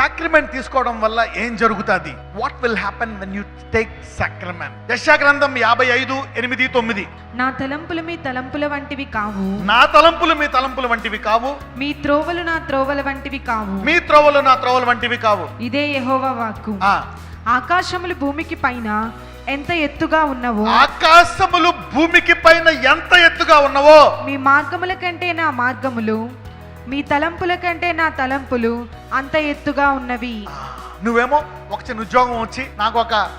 Sacrament తీసుకోవడం వల్ల ఏం జరుగుతుంది? What will happen when you take sacrament యశాగ్రంథం యాభై ఐదు ఎనిమిది తొమ్మిది. నా తలంపులు మీ తలంపుల వంటివి కావు. నా తలంపులు మీ తలంపుల వంటివి కావు. మీ త్రోవలు నా త్రోవల వంటివి కావు. మీ త్రోవలు నా త్రోవల వంటివి కావు. ఇదే యెహోవా వాక్కు. ఆ. ఆకాశములు భూమికి పైన ఎంత ఎత్తుగా ఉన్నవో ఆకాశములు భూమికి పైన ఎంత ఎత్తుగా ఉన్నవో? మీ మార్గముల కంటే నా మార్గములు మీ తలంపుల కంటే నా తలంపులు అంత ఎత్తుగా ఉన్నవి. నువ్వేమో ఒక చిన్న ఉద్యోగం వచ్చి నాకు ఒక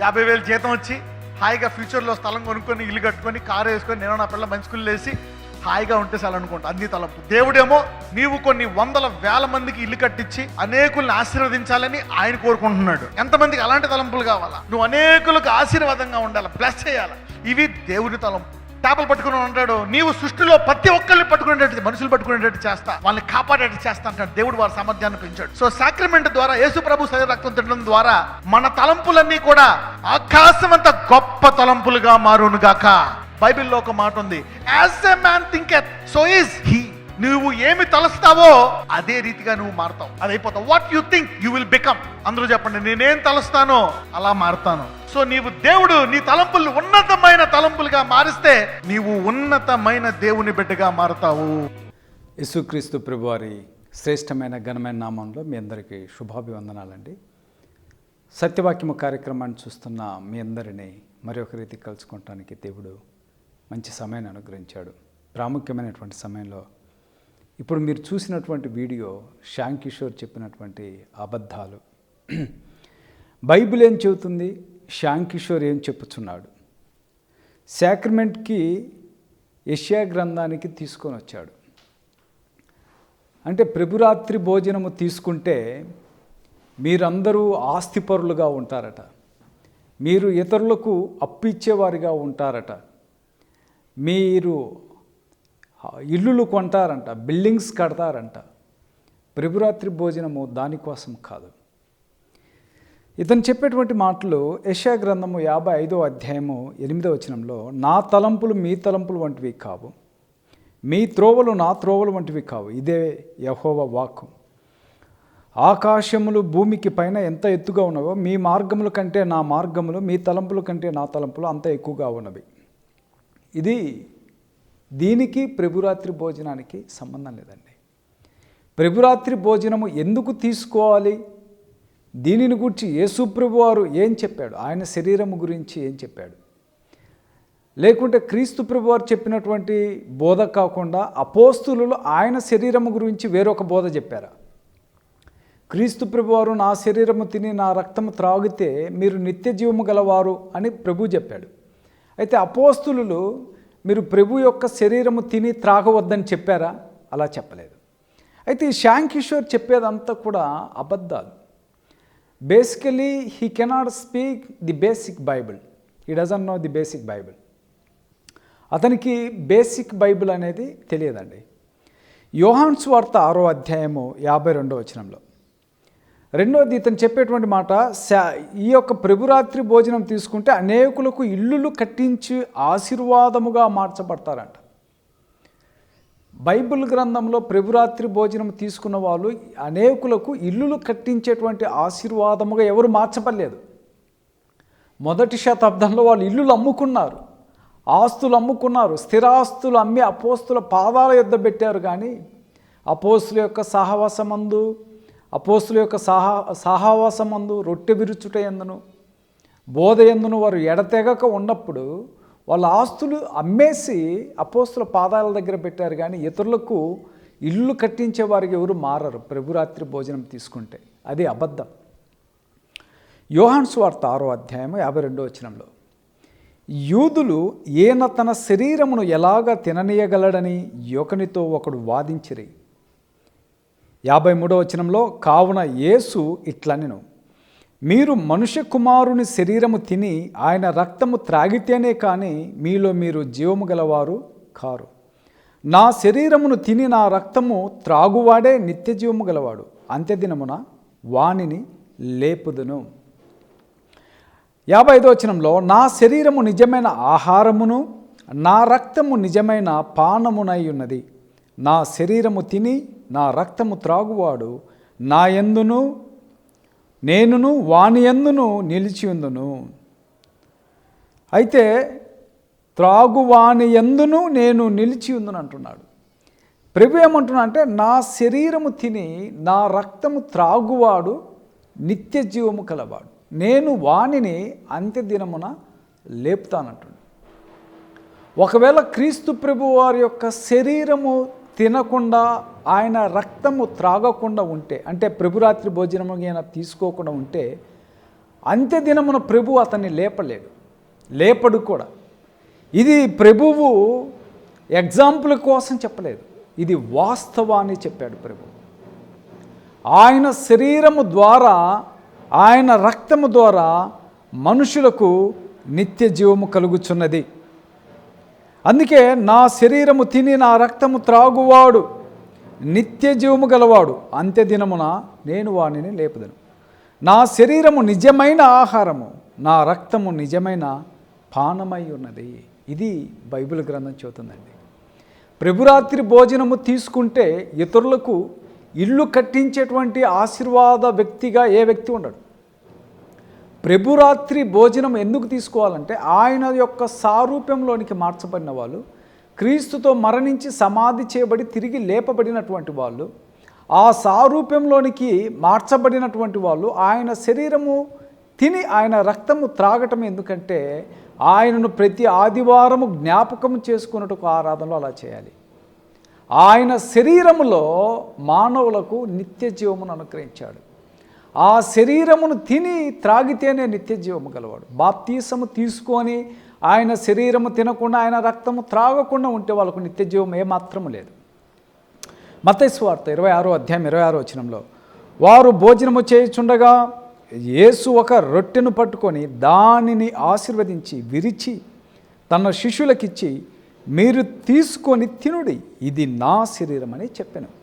యాభై వేలు జీతం వచ్చి హాయిగా ఫ్యూచర్లో స్థలం కొనుక్కొని ఇల్లు కట్టుకొని కారు వేసుకొని నేను నా పిల్ల మంచి స్కూల్ వేసి హాయిగా ఉంటే చాలు అనుకుంటా. అన్ని తలంపు. దేవుడేమో నీవు కొన్ని వందల వేల మందికి ఇల్లు కట్టించి అనేకుల్ని ఆశీర్వదించాలని ఆయన కోరుకుంటున్నాడు. ఎంతమందికి అలాంటి తలంపులు కావాలా? నువ్వు అనేకులకు ఆశీర్వాదంగా ఉండాలి? బ్లెస్ చేయాలి? ఇవి దేవుని తలంపు. చేపలు పట్టుకుని ఉంటాడు. నీవు సృష్టిలో ప్రతి ఒక్కరిని పట్టుకునేటట్టు మనుషులు పట్టుకునేటట్టు చేస్తా. వాళ్ళని కాపాడేటట్టు చేస్తా అంటాడు. దేవుడు వారి సామర్థ్యాన్ని పెంచాడు. సో సాక్రిమెంట్ ద్వారా యేసు ప్రభు శరీర రక్తం తినడం ద్వారా మన తలంపులన్నీ కూడా ఆకాశం అంత గొప్ప తలంపులుగా మారును గాక. బైబిల్లో ఒక మాట ఉంది. As a man think so is he నువ్వు ఏమి తలస్తావో అదే రీతిగా నువ్వు మారుతావు. అది అయిపోతావు. What you think you will become అందరూ చెప్పండి నేనేం తలస్తానో అలా మారుతాను. సో నీవు దేవుడు నీ తలంపులు ఉన్నతమైన తలంపులుగా మారిస్తే నీవు ఉన్నతమైన దేవుని బిడ్డగా మారుతావు. యేసుక్రీస్తు ప్రభువారి శ్రేష్టమైన ఘనమైన నామంలో మీ అందరికీ శుభాభివందనాలండి. సత్యవాక్యము కార్యక్రమాన్ని చూస్తున్న మీ అందరినీ మరి ఒక రీతి కలుసుకోవటానికి దేవుడు మంచి సమయాన్ని అనుగ్రహించాడు. ప్రాముఖ్యమైనటువంటి సమయంలో ఇప్పుడు మీరు చూసినటువంటి వీడియో శ్యామ్ కిషోర్ చెప్పినటువంటి అబద్ధాలు. బైబిల్ ఏం చెబుతుంది? శ్యామ్ కిషోర్ ఏం చెప్పుచున్నాడు? సాక్రిమెంట్కి యష్యా గ్రంథానికి తీసుకొని వచ్చాడు. అంటే ప్రభురాత్రి భోజనము తీసుకుంటే మీరందరూ ఆస్తిపరులుగా ఉంటారట. మీరు ఇతరులకు అప్పిచ్చేవారిగా ఉంటారట. మీరు ఇల్లులు కొంటారంట బిల్డింగ్స్ కడతారంట. ప్రభురాత్రి భోజనము దానికోసం కాదు. ఇతను చెప్పేటువంటి మాటలు యశా గ్రంథము యాభై ఐదో అధ్యాయము ఎనిమిదో వచనంలో నా తలంపులు మీ తలంపులు వంటివి కావు. మీ త్రోవలు నా త్రోవలు వంటివి కావు. ఇదే యహోవ వాక్కు. ఆకాశములు భూమికి పైన ఎంత ఎత్తుగా ఉన్నవో మీ మార్గముల కంటే నా మార్గములు మీ తలంపుల కంటే నా తలంపులు అంత ఎక్కువగా ఉన్నవి. ఇది దీనికి ప్రభురాత్రి భోజనానికి సంబంధం లేదండి. ప్రభురాత్రి భోజనము ఎందుకు తీసుకోవాలి? దీనిని గురించి యేసుప్రభు వారు ఏం చెప్పాడు? ఆయన శరీరము గురించి ఏం చెప్పాడు? లేకుంటే క్రీస్తు ప్రభు వారు చెప్పినటువంటి బోధ కాకుండా అపోస్తులు ఆయన శరీరము గురించి వేరొక బోధ చెప్పారా? క్రీస్తు ప్రభువారు నా శరీరము తిని నా రక్తము త్రాగితే మీరు నిత్య జీవము గలవారు అని ప్రభు చెప్పాడు. అయితే అపోస్తులు మీరు ప్రభు యొక్క శరీరము తిని త్రాగవద్దని చెప్పారా? అలా చెప్పలేదు. అయితే ఈ శ్యామ్ కిషోర్ చెప్పేదంతా కూడా అబద్ధాలు. Basically he cannot speak the basic Bible he doesn't know the basic Bible అతనికి బేసిక్ బైబిల్ అనేది తెలియదండి. యోహాన్స్ వార్త ఆరో అధ్యాయము యాభై రెండో వచనంలో. రెండోది ఇతను చెప్పేటువంటి మాట శా- ఈ యొక్క ప్రభురాత్రి భోజనం తీసుకుంటే అనేకులకు ఇల్లులు కట్టించి ఆశీర్వాదముగా మార్చబడతారంట. బైబిల్ గ్రంథంలో ప్రభురాత్రి భోజనం తీసుకున్న వాళ్ళు అనేకులకు ఇల్లులు కట్టించేటువంటి ఆశీర్వాదముగా ఎవరు మార్చబడలేదు. మొదటి శతాబ్దంలో వాళ్ళు ఇల్లులు అమ్ముకున్నారు. ఆస్తులు అమ్ముకున్నారు. స్థిరాస్తులు అమ్మి అపోస్తుల పాదాల యుద్ధ పెట్టారు కానీ అపోస్తుల యొక్క సహవాసమందు అపోస్తుల యొక్క సహా సహవాసమందు రొట్టె విరుచుట ఎందును బోధ ఎందును వారు ఎడతెగక ఉన్నప్పుడు వాళ్ళ ఆస్తులు అమ్మేసి అపోస్తుల పాదాల దగ్గర పెట్టారు కానీ ఇతరులకు ఇల్లు కట్టించే వారికి ఎవరు మారరు. ప్రభురాత్రి భోజనం తీసుకుంటే. అది అబద్ధం. యోహాన్ స్వార్త ఆరో అధ్యాయం యాభై రెండో వచనంలో యూదులు ఈయన తన శరీరమును ఎలాగ తిననీయగలడని యువకునితో ఒకడు వాదించిరి. యాభై మూడో వచనంలో కావున యేసు ఇట్లనెను. మీరు మనుష్య కుమారుని శరీరము తిని ఆయన రక్తము త్రాగితేనే కానీ మీలో మీరు జీవము గలవారు కారు. నా శరీరమును తిని నా రక్తము త్రాగువాడే నిత్య జీవము గలవాడు. అంత్యదినమున వాణిని లేపుదును. యాభై ఐదో వచనంలో నా శరీరము నిజమైన ఆహారమును నా రక్తము నిజమైన పానమునై ఉన్నది. నా శరీరము తిని నా రక్తము త్రాగువాడు. నా ఎందును నేనును వాని ఎందును నిలిచి ఉందును? అయితే త్రాగువాని ఎందును నేను నిలిచి ఉందును అంటున్నాడు. ప్రభు ఏమంటున్నా అంటే నా శరీరము తిని నా రక్తము త్రాగువాడు నిత్య జీవము కలవాడు. నేను వానిని అంత్యదినమున లేపుతానంటున్నాడు. ఒకవేళ క్రీస్తు ప్రభు వారి యొక్క శరీరము తినకుండా ఆయన రక్తము త్రాగకుండా ఉంటే అంటే ప్రభురాత్రి భోజనము ఏమైనా తీసుకోకుండా ఉంటే అంత్యదినమున ప్రభు అతన్ని లేపలేడు. లేపడు కూడా. ఇది ప్రభువు ఎగ్జాంపుల్ కోసం చెప్పలేదు. ఇది వాస్తవాన్ని చెప్పాడు ప్రభు. ఆయన శరీరము ద్వారా ఆయన రక్తము ద్వారా మనుషులకు నిత్య జీవము కలుగుచున్నది. అందుకే నా శరీరము తిని నా రక్తము త్రాగువాడు నిత్య జీవము గలవాడు. అంత్యదినమున నేను వానిని లేపుదను. నా శరీరము నిజమైన ఆహారము నా రక్తము నిజమైన పానమై ఉన్నది. ఇది బైబిల్ గ్రంథం చెబుతుందండి. ప్రభురాత్రి భోజనము తీసుకుంటే ఇతరులకు ఇల్లు కట్టించేటువంటి ఆశీర్వాద వ్యక్తిగా ఏ వ్యక్తి ఉండడు. ప్రభురాత్రి భోజనం ఎందుకు తీసుకోవాలంటే ఆయన యొక్క సారూప్యంలోనికి మార్చబడిన వాళ్ళు క్రీస్తుతో మరణించి సమాధి చేయబడి తిరిగి లేపబడినటువంటి వాళ్ళు ఆ సారూప్యంలోనికి మార్చబడినటువంటి వాళ్ళు ఆయన శరీరము తిని ఆయన రక్తము త్రాగటం ఎందుకంటే ఆయనను ప్రతి ఆదివారము జ్ఞాపకం చేసుకున్నట్టుకు ఆరాధనలో అలా చేయాలి. ఆయన శరీరములో మానవులకు నిత్య జీవమును అనుగ్రహించాడు. ఆ శరీరమును తిని త్రాగితేనే నిత్య జీవము గలవాడు. బాప్తీసము తీసుకొని ఆయన శరీరము తినకుండా ఆయన రక్తము త్రాగకుండా ఉంటే వాళ్ళకు నిత్య జీవం ఏమాత్రము లేదు. మతైస్వార్త ఇరవై ఆరో అధ్యాయం ఇరవై ఆరో వచనంలో వారు భోజనము చేయుచుండగా యేసు ఒక రొట్టెను పట్టుకొని దానిని ఆశీర్వదించి విరిచి తన శిష్యులకిచ్చి మీరు తీసుకొని తినుడి ఇది నా శరీరం అని చెప్పాను.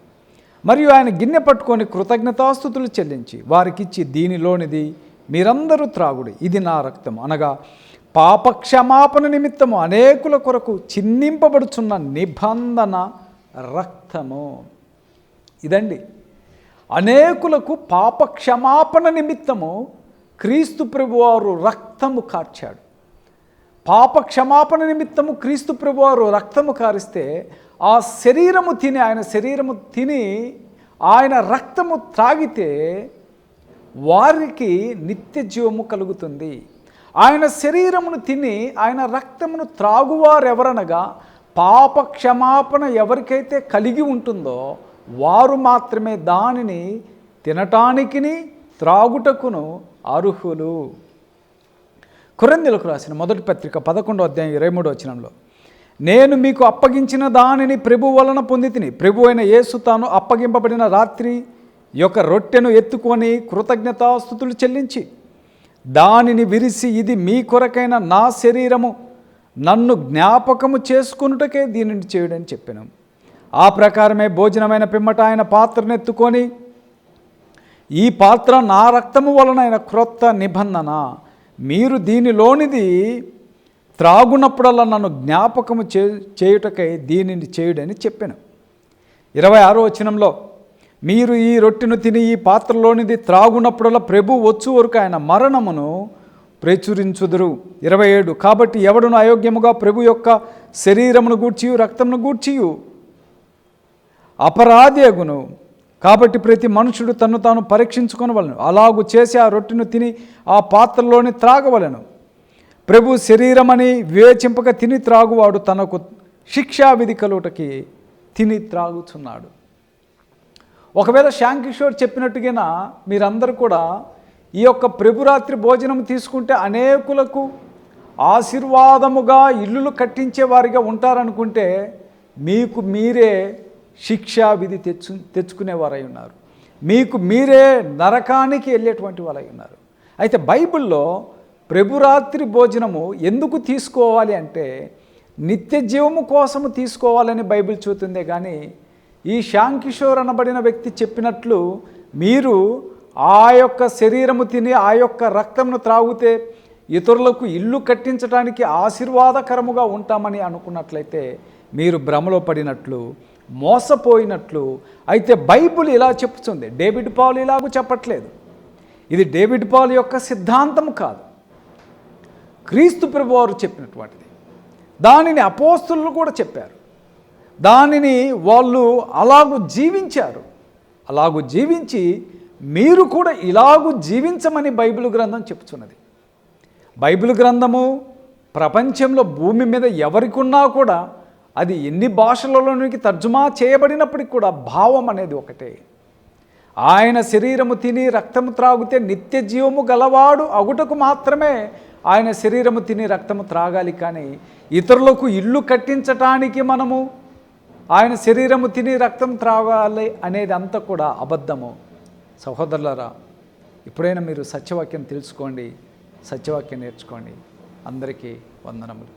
మరియు ఆయన గిన్నె పట్టుకొని కృతజ్ఞతాస్థుతులు చెల్లించి వారికిచ్చి దీనిలోనిది మీరందరూ త్రాగుడు. ఇది నా రక్తం. అనగా పాపక్షమాపణ నిమిత్తము అనేకుల కొరకు చిందింపబడుచున్న నిబంధన రక్తము. ఇదండి. అనేకులకు పాపక్షమాపణ నిమిత్తము క్రీస్తు ప్రభువారు రక్తము కార్చాడు. పాప క్షమాపణ నిమిత్తము క్రీస్తు ప్రభువారు రక్తము కారిస్తే ఆ శరీరము తిని ఆయన శరీరము తిని ఆయన రక్తము త్రాగితే వారికి నిత్య జీవము కలుగుతుంది. ఆయన శరీరమును తిని ఆయన రక్తమును త్రాగువారెవరనగా పాప క్షమాపణ ఎవరికైతే కలిగి ఉంటుందో వారు మాత్రమే దానిని తినటానికిని త్రాగుటకును అర్హులు. కొరందెలకు రాసిన మొదటి పత్రిక పదకొండో అధ్యాయం ఇరవై మూడో వచనంలో నేను మీకు అప్పగించిన దానిని ప్రభు వలన పొంది తిని ప్రభు అయిన యేసు తాను అప్పగింపబడిన రాత్రి యొక్క రొట్టెను ఎత్తుకొని కృతజ్ఞతాస్థుతులు చెల్లించి దానిని విరిసి ఇది మీ కొరకైన నా శరీరము. నన్ను జ్ఞాపకము చేసుకొనుటకే దీనిని చేయడని చెప్పాను. ఆ ప్రకారమే భోజనమైన పిమ్మట ఆయన పాత్రను ఎత్తుకొని ఈ పాత్ర నా రక్తము వలన ఆయన క్రొత్త నిబంధన. మీరు దీనిలోనిది త్రాగునప్పుడల్లా నన్ను జ్ఞాపకము చే చేయుటకై దీనిని చేయుడని చెప్పాను. ఇరవై ఆరో వచనంలో మీరు ఈ రొట్టెను తిని ఈ పాత్రలోనిది త్రాగునప్పుడల్లా ప్రభు వచ్చు వరకు ఆయన మరణమును ప్రచురించుదురు. ఇరవై ఏడు కాబట్టి ఎవడును అయోగ్యముగా ప్రభు యొక్క శరీరమును గూర్చియు రక్తమును గూర్చియు? అపరాధి అగును కాబట్టి ప్రతి మనుషుడు తను తాను పరీక్షించుకొనవలను. అలాగు చేసి ఆ రొట్టెను తిని ఆ పాత్రలోని త్రాగవలను. ప్రభు శరీరమని వివేచింపక తిని త్రాగువాడు తనకు శిక్షావిధి కలుటకి తిని త్రాగుచున్నాడు. ఒకవేళ శ్యాంకిషోర్ చెప్పినట్టుగా మీరందరూ కూడా ఈ యొక్క ప్రభురాత్రి భోజనం తీసుకుంటే అనేకులకు ఆశీర్వాదముగా ఇల్లులు కట్టించేవారిగా ఉంటారనుకుంటే మీకు మీరే శిక్షా విధి తెచ్చు తెచ్చుకునేవారై ఉన్నారు. మీకు మీరే నరకానికి వెళ్ళేటువంటి వారై ఉన్నారు. అయితే బైబిల్లో ప్రభురాత్రి భోజనము ఎందుకు తీసుకోవాలి అంటే నిత్య జీవము కోసము తీసుకోవాలని బైబిల్ చూతుందే కానీ ఈ శాంకిషోర్ అనబడిన వ్యక్తి చెప్పినట్లు మీరు ఆ యొక్క శరీరము తిని ఆ యొక్క రక్తంను త్రాగితే ఇతరులకు ఇల్లు కట్టించడానికి ఆశీర్వాదకరముగా ఉంటామని అనుకున్నట్లయితే మీరు భ్రమలో పడినట్లు మోసపోయినట్లు అయితే బైబిల్ ఇలా చెప్తుంది డేవిడ్ పాల్ ఇలాగూ చెప్పట్లేదు. ఇది డేవిడ్ పాల్ యొక్క సిద్ధాంతం కాదు. క్రీస్తు ప్రభువారు చెప్పినటువంటిది. దానిని అపోస్తులు కూడా చెప్పారు. దానిని వాళ్ళు అలాగూ జీవించారు. అలాగూ జీవించి మీరు కూడా ఇలాగూ జీవించమని బైబిల్ గ్రంథం చెప్తున్నది. బైబిల్ గ్రంథము ప్రపంచంలో భూమి మీద ఎవరికున్నా కూడా అది ఎన్ని భాషలలోనికి తర్జుమా చేయబడినప్పటికి కూడా భావం అనేది ఒకటే. ఆయన శరీరము తిని రక్తము త్రాగితే నిత్య జీవము గలవాడు అగుటకు మాత్రమే ఆయన శరీరము తిని రక్తము త్రాగాలి కానీ ఇతరులకు ఇల్లు కట్టించటానికి మనము ఆయన శరీరము తిని రక్తం త్రాగాలి అనేది అంతా కూడా అబద్ధము. సహోదరులరా ఇప్పుడైనా మీరు సత్యవాక్యం తెలుసుకోండి సత్యవాక్యం నేర్చుకోండి. అందరికీ వందనములు.